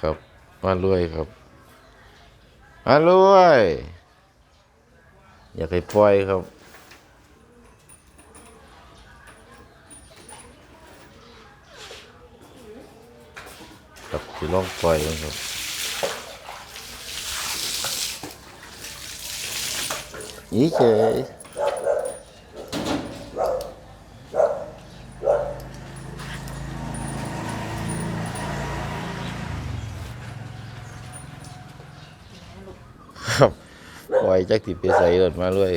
ครับมารวยครับมารวย อยากให้ปล่อยครับครับสิลองปล่อยครับอีเฉยครับปล่อย จักติไปใส่รถมาเลย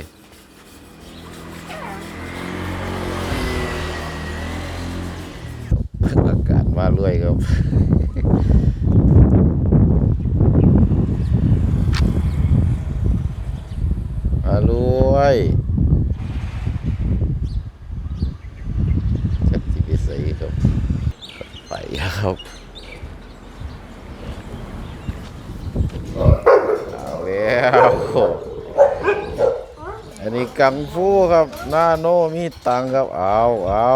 อากาศมาเลยครับมารวยจักติไปใส่ครับไปครับเอาแล้ว กังฟูครับหน้าโนมีตังครับเอาเอา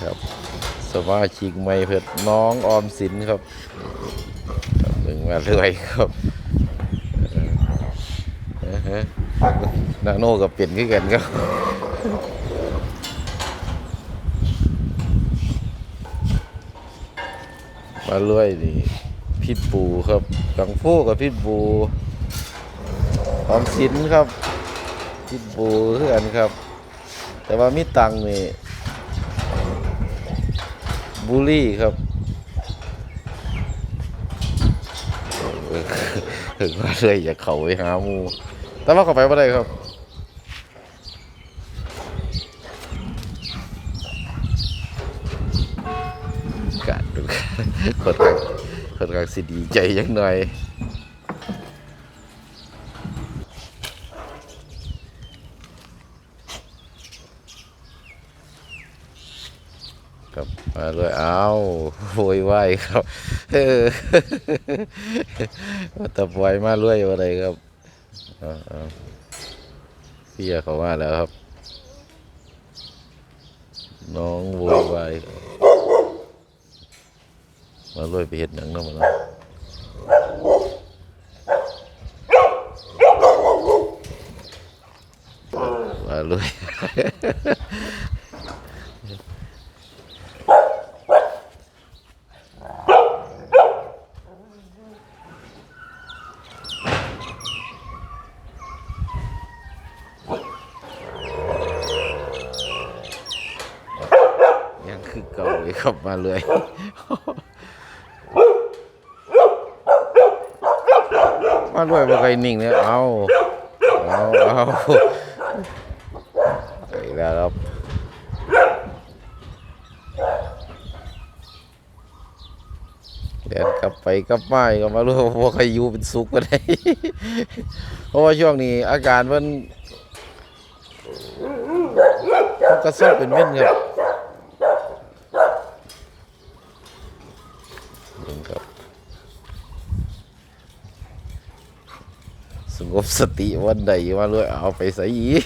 ครับสมาชิกใหม่เพื่อน้องออมสินครับครับมึงมาเรื่อยครับเออเออหน้าโนกับเปลี่ยนขึ้นกันครับมาเรื่อยนี่พิษบูครับกังฟูกับพิษบู ออมสินครับพิษบูคือนครับ แต่ว่ามีตังนี่บูลี่ครับถึงว่าเลยอย่าเขาไปหามู แต่ว่าเขาไปไม่ได้ครับกาดดูคนกลางคนกลางสิดีใจยังหน่อย ครับมาเลยเอาโวยวายครับเออแตะปล่อยมาเรื่อยว่าไรครับเอาเอาพี่เขามาแล้วครับ น้องโวยวายมาลอยไปเห็ดหนังเนาะมันเนาะมาลอยยังคือเก่าเลยครับ มาเลย มาด้วยบ่เคยนิ่งเนี่ยเอาเอาเอาไปแล้วครับเดินกลับไปกลับมาก็มารู้ว่าใครอยู่เป็นสุขก็ได้ เพราะว่าช่วงนี้อาการมันกระซอเป็นเม่นครับเบิ่งครับ สงบสติวันใดมาเลยเอาไปใส่อีก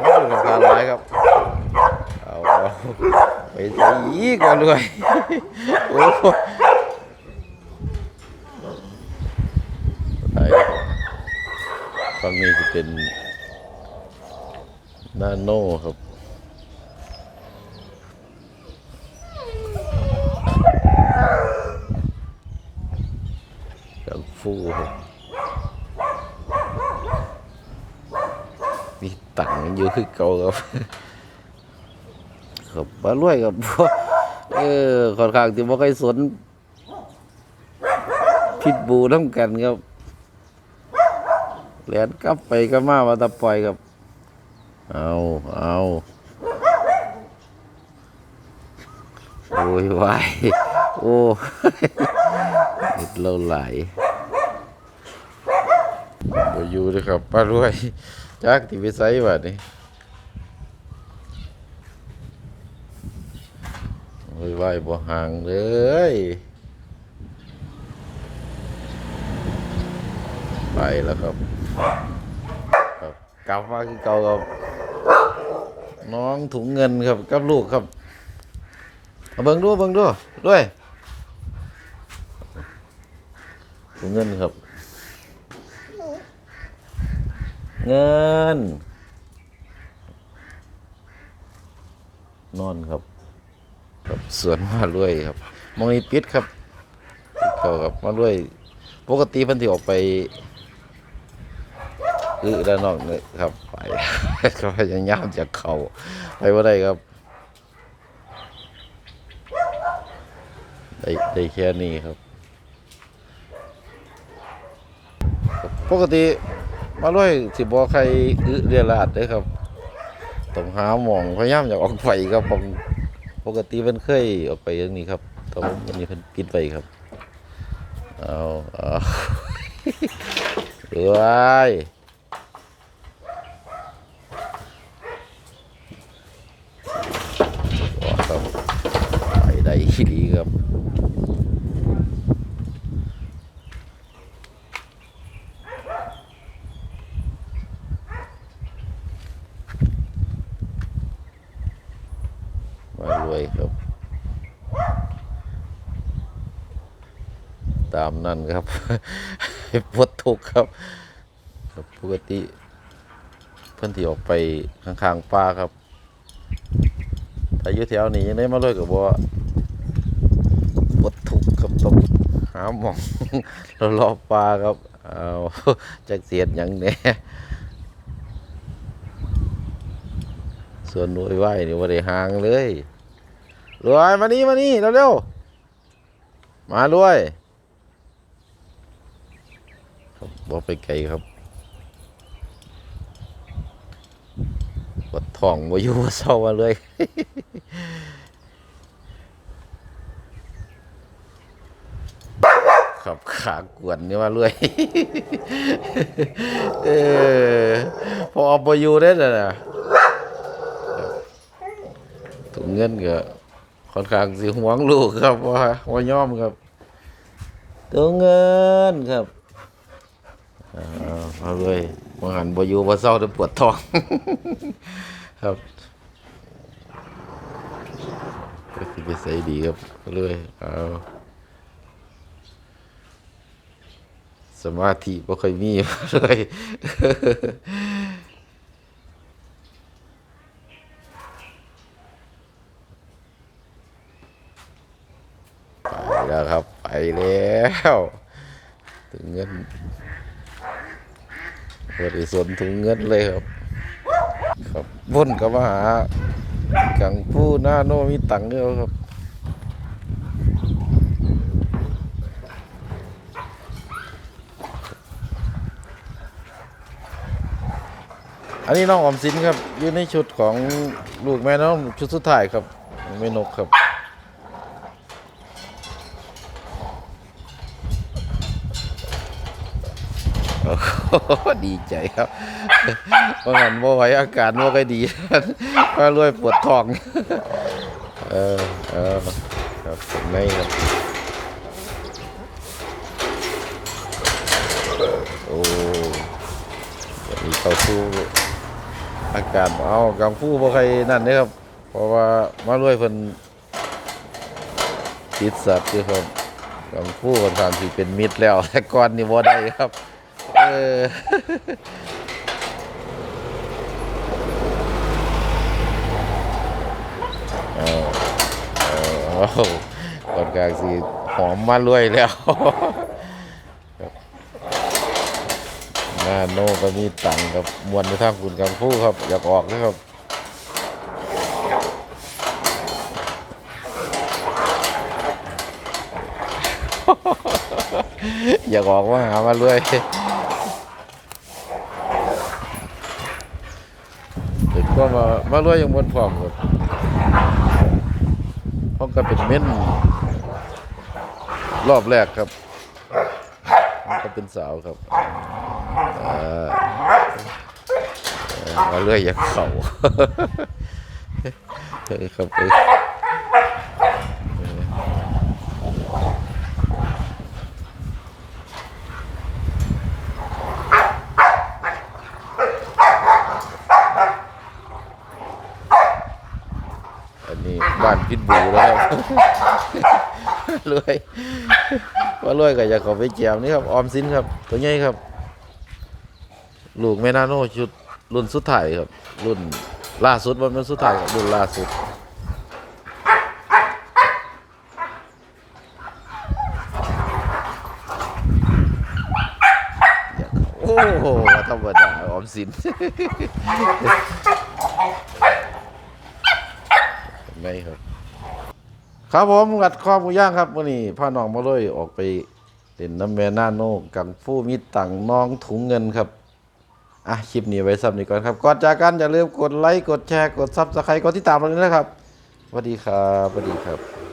เอาเป็นการร้ายครับ เอาไปใส่อีกมาเลยโอ้โหไปฝั่งนี้จะเป็นนาโน่ครับกังฟูครับ มีตังค์ อยู่คือเก่าครับครับมารวยครับเออค่อนข้างที่บ่ค่อยสนพิษบูน้ำกันครับแลนกลับไปก็มาว่าตะปล่อยครับ เอาเอาโอ้ยวายโอ้เห็ดเราไหล บ่อยู่เลยครับป้ารวยจักที่ไปไสบัดนี้โอ้ไหวบ่ห่างเลยไปแล้วครับครับ กลับมาคือเก่าครับ น้องถุงเงินครับกับลูกครับเอาเบิ่งดูเบิ่งดูด้วยถุงเงินครับ เงิน นอนครับครับสวนมาเรื่อยครับมองนี้ปิดครับปิดเขาครับมาเรื่อยปกติเพันที่ออกไปอือด้านนอกเลยครับ ไปก็พยายามจะเข้าไปว่าได้ครับ ได้ได้แค่นี้ครับ ปกติ มาด้วยสิบอใครอึเรียราดเด้ครับต้องหาหมองพยายามอยากออกไปครับปกติเพิ่นเคยออกไปอย่างนี้ครับแต่ว่าวันนี้เพิ่นปิดไปครับเอาเอาเรื่อยว้าวครับไปได้ดีครับ มารวยครับ ตามนั่นครับปวดทุกข์ครับปกติ เพื่อนที่ออกไปข้างๆป่าครับถ้ายู่แถวนี้ยังได้มาเลยกับว่าปวดทุกข์ครับต้องหาหมองรารอปลาครับเอาจากเสียดอย่างเนี้ยส่วนหน่วยไหวนี่ว่าได้ห่างเลยรวยมานี่มานี่เร็วๆมารวย บบ่ไปไกลครับปวดท้องวายูว่าเศร้ามาเลยครับขากวนนี่มาเลยเออพอเอาไปอยู่ได้แล้วนะถุงเงินก็ค่อนข้างสิหวงลูกครับว่าว่ายอมครับถุงเงินครับ เอาเลยมาหันบอยู่บ่เศร้าแต่ปวดท้อง ครับก็สิไปใส่ดีครับเอาเลยเอาสมาธิบ่ค่อยมีเลยไปแล้วครับ ไปแล้ว ถึงเงิน บริสุทธิ์ถุงเงินเลยครับ ครับวนก็มาหากังผู้หน้าโนมีตังเดียวครับอันนี้น้องออมสินครับอยู่ในชุดของลูกแม่น้องชุดสุดท้ายครับแม่นกครับ โอ้โห ดีใจครับเพราะงั้นบ่ไหวอาการบ่ค่อยดีมารวยปวดท้อง เออเออครับผมในครับ โอ้วันนี้เข้าสู่อากาศเอากังฟูบ่ค่อยนั่นเด้อครับ เพราะว่ามารวยเพิ่นติดสัตว์อยู่ครับกังฟูค่นข้างสิเป็นมิตรแล้ว แต่ก่อนนี่บ่ได้ครับ เออเอาเอาเอาก่อนกลางสิหอมมารวยแล้วหน้าโน่ก็มีตังค์ครับมวนในทางคุณกังฟูครับ อยากออกนะครับอยากออกมาหามารวย เด็กก็มามารวยยังบนพร้อมครับพราะก็เป็นเม้นรอบแรกครับก็เป็นสาวครับมาเรื่อยอย่างเขาครับเอ้ยอันนี้บ้านพิษบู นะค รวยว่ารวยก็อยากขอไปแจมนี่ครับ ออมสินครับ ตัวใหญ่ครับ ลูกแม่นาโนชุดรุ่นสุดท้ายครับ รุ่นล่าสุดวันเป็นสุดท้ายครับรุ่นล่าสุดโอ้โหว่าธรรมดาออมสินไม่ครับ ครับผมกัดคอหมูย่างครับวันนี้พาน้องมาเลยออกไปเล่นน้ำแม่นาโนกังฟูมีตังน้องถุงเงินครับอะคลิปนี้ไว้ซ้ำนี้ก่อนครับก่อนจากกันอย่าลืมกดไลค์กดแชร์กดซับสไครต์กดติดตามเราด้วยนะครับสวัสดีครับสวัสดีครับ